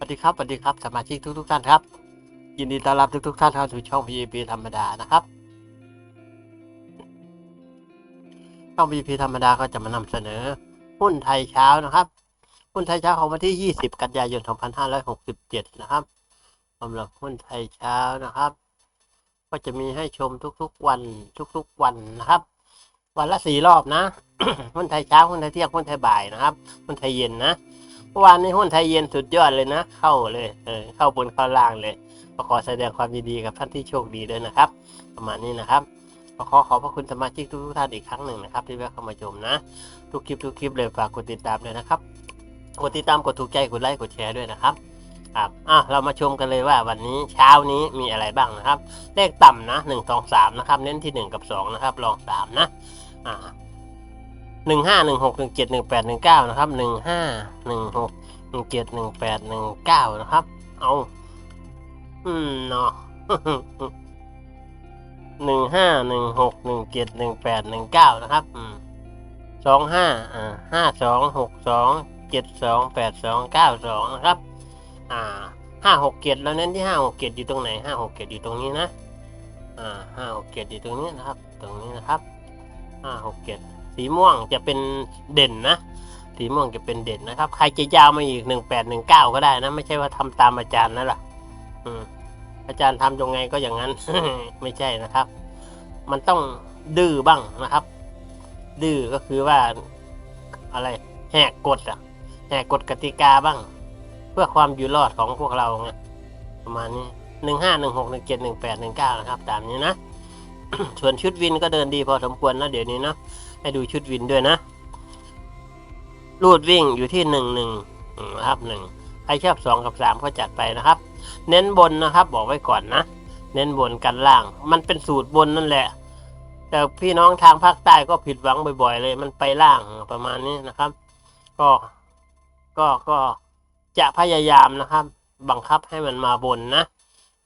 สวัสดีครับสวัสดีครับสมาชิกทุก ๆ ท่านครับ ยินดีต้อนรับทุก ๆ ท่านเข้าสู่ช่อง PAP ธรรมดานะครับ ช่อง PAP ธรรมดาก็จะมานำเสนอหุ้นไทยเช้านะครับ หุ้นไทยเช้าของวันที่ 20 กันยายน 2567 นะครับสำหรับหุ้นไทยเช้านะครับ ก็จะมีให้ชมทุกๆวันทุกๆวันนะครับ วันละสี่รอบนะหุ้นไทยเช้าหุ้นไทยเที่ยงหุ้นไทยบ่ายนะครับหุ้นไทยเย็นนะ เมื่อวานนี้หุ้นไทยเย็นสุดยอดเลยนะ เข้าเลยเออเข้าบนเข้าล่างเลยก็ขอแสดงความยินดีกับท่านที่โชคดีด้วยนะครับ ประมาณนี้นะครับก็ขอขอบพระคุณสมาชิกทุกท่านอีกครั้งหนึ่งนะครับ ที่แวะเข้ามาชมนะ ทุกคลิปทุกคลิปเลยฝากกดติดตามด้วยนะครับกดติดตามกดถูกใจกดไลค์กดแชร์ด้วยนะครับครับอะเรามาชมกันเลยว่าวันนี้เช้านี้มีอะไรบ้างนะครับ เลขต่ำนะหนึ่งสองสามนะครับ เน้นที่หนึ่งกับสองนะครับรองสามนะอ่า หนึ่งห้าหนึ่งหกหนึ่งเจ็ดหนึ่งแปดหนึ่งเก้านะครับหนึ่งห้าหนึ่งหกหนึ่งเจ็ดหนึ่งแปดหนึ่งเก้านะครับ เอาอืมเนาะหนึ่งห้าหนึ่งหกหนึ่งเจ็ดหนึ่งแปดหนึ่งเก้านะครับสองห้าอ่าห้าสองหกสองเจ็ดสองแปดสองเก้าสองนะครับ อ่าห้าหกเจ็ดแล้วเน้นที่ห้าหกเจ็ดอยู่ตรงไหนห้าหกเจ็ดอยู่ตรงนี้นะ อ่าห้าหกเจ็ดอยู่ตรงนี้นะครับ ตรงนี้นะครับห้าหกเจ็ด สีม่วงจะเป็นเด่นนะ สีม่วงจะเป็นเด่นนะครับ ใครจะยาวมาอีกหนึ่งแปดหนึ่งเก้าก็ได้นะ ไม่ใช่ว่าทำตามอาจารย์นั่นแหละอืมอาจารย์ทำยังไงก็อย่างนั้น ไม่ใช่นะครับ มันต้องดื้อบ้างนะครับ ดื้อก็คือว่าอะไรแหกกฎอะแหกกฎกติกาบ้าง เพื่อความอยู่รอดของพวกเราไงประมาณนี้หนึ่งห้าหนึ่งหกหนึ่งเจ็ดหนึ่งแปดหนึ่งเก้านะครับ ตามนี้นะ ส่วนชุดวินก็เดินดีพอสมควรนะเดี๋ยวนี้นะ ให้ดูชุดวินด้วยนะ รูดวิ่งอยู่ที่หนึ่งหนึ่งนะครับหนึ่งใครชอบสองกับสามก็จัดไปนะครับ เน้นบนนะครับ บอกไว้ก่อนนะ เน้นบนกันล่าง มันเป็นสูตรบนนั่นแหละ แต่พี่น้องทางภาคใต้ก็ผิดหวังบ่อย ๆ เลย มันไปล่างประมาณนี้นะครับ ก็ก็ก็จะพยายามนะครับ บังคับให้มันมาบนนะ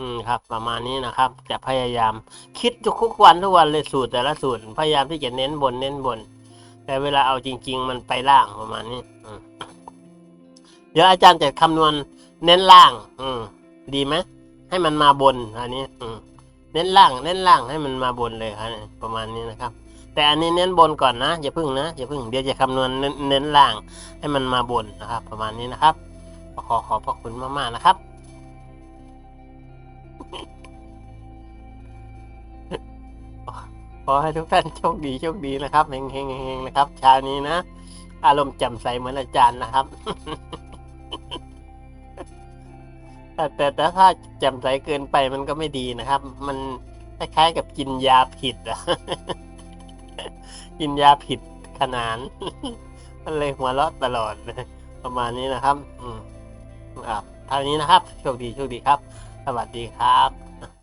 อืมครับ ประมาณนี้นะครับ จะพยายามคิดทุกวันทุกวันเลยสูตรแต่ละสูตร พยายามที่จะเน้นบนเน้นบน แต่เวลาเอาจริง ๆ มันไปล่างประมาณนี้อืมเดี๋ยวอาจารย์จะคำนวณเน้นล่าง อืม ดีไหมให้มันมาบนอันนี้ อืม เน้นล่าง เน้นล่างให้มันมาบนเลยครับประมาณนี้นะครับ แต่อันนี้เน้นบนก่อนนะอย่าพึ่งนะอย่าพึ่งเดี๋ยวจะคำนวณเน้นเน้นล่าง ให้มันมาบนนะครับ ประมาณนี้นะครับขอขอบพระคุณมากๆนะครับ ขอให้ทุกท่านโชคดีโชคดีนะครับเฮงเฮงเฮงนะครับเช้านี้นะ อารมณ์แจ่มใสเหมือนอาจารย์นะครับ แต่แต่ถ้าแจ่มใสเกินไปมันก็ไม่ดีนะครับ มันคล้ายๆกับกินยาผิดอะกินยาผิดขนาน มันเลยหัวเราะตลอดประมาณนี้นะครับ อืมครับท่านี้นะครับ โชคดีโชคดีครับ สวัสดีครับ